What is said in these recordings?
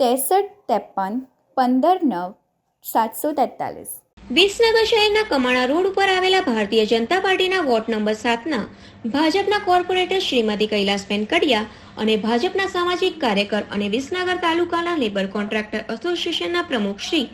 ત્રેસઠ ત્રેપન પંદર નવ સાતસો તેતાલીસ. વિસનગર શહેરના કમાણા રોડ ઉપર આવેલા ભારતીય જનતા પાર્ટીના વોર્ડ નંબર સાતના ભાજપના કોર્પોરેટર શ્રીમતી કૈલાસબેન કડિયા અને ભાજપના સામાજિક કાર્યકર અને વિસનગર તાલુકાના લેબર કોન્ટ્રાક્ટર એસોસિએશનના પ્રમુખ શ્રી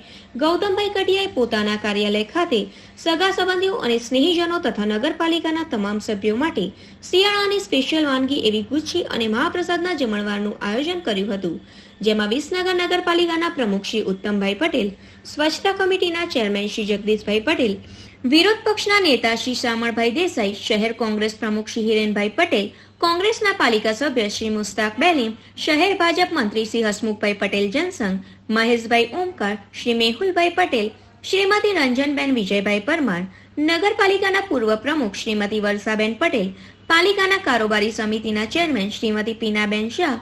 ગૌતમભાઈ કડિયાએ પોતાના કાર્યાલય ખાતે સગા સંબંધીઓ અને સ્નેહીજનો તથા નગરપાલિકાના તમામ સભ્યો માટે શિયાળાની સ્પેશિયલ વાનગી એવી ગુચ્છી અને મહાપ્રસાદના જમણવારનું આયોજન કર્યું હતું, જેમાં વિસનગર નગરપાલિકાના પ્રમુખ શ્રી ઉત્તમભાઈ પટેલ, સ્વચ્છતા કમિટીના ચેરમેન શ્રી જગદીશભાઈ પટેલ, વિરોધ પક્ષના નેતા શ્રી શામળભાઈ દેસાઈ, શહેર કોંગ્રેસ પ્રમુખ શ્રી હિરેનભાઈ પટેલ કોંગ્રેસના પાલિકા સભ્ય શ્રી મુસ્તાક બેલીમ શહેર ભાજપ મંત્રી શ્રી હસમુખભાઈ પટેલ જનસંઘ, મહેશભાઈ ઓમકાર, શ્રી મેહુલભાઈ પટેલ, શ્રીમતી રંજનબેન વિજયભાઈ પરમાર, નગરપાલિકાના પૂર્વ પ્રમુખ શ્રીમતી વર્ષાબેન પટેલ, પાલિકાના કારોબારી સમિતિના ચેરમેન શ્રીમતી પીનાબેન શાહ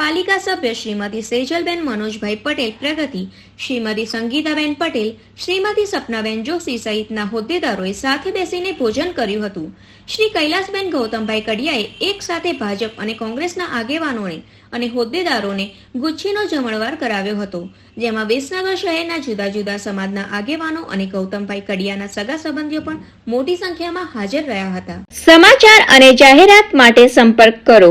પાલિકા સભ્ય શ્રીમતી સેજલબેન મનોજભાઈ પટેલ પ્રગતિ, શ્રીમતી સંગીતાબેન પટેલ, શ્રીમતી સપનાબેન જોશી સહિતના હોદ્દેદારોએ સાથે બેસીને ભોજન કર્યું હતું. શ્રી કૈલાસબેન ગૌતમભાઈ કડિયાએ એક સાથે ભાજપ અને કોંગ્રેસના આગેવાનોને અને હોદ્દેદારોને ગુચ્છીનો જમણવાર કરાવ્યો હતો, જેમાં વિસનગર શહેરના જુદા જુદા સમાજના આગેવાનો અને ગૌતમભાઈ કડિયાના સગા સંબંધીઓ પણ મોટી સંખ્યામાં હાજર રહ્યા હતા. સમાચાર અને જાહેરાત માટે સંપર્ક કરો.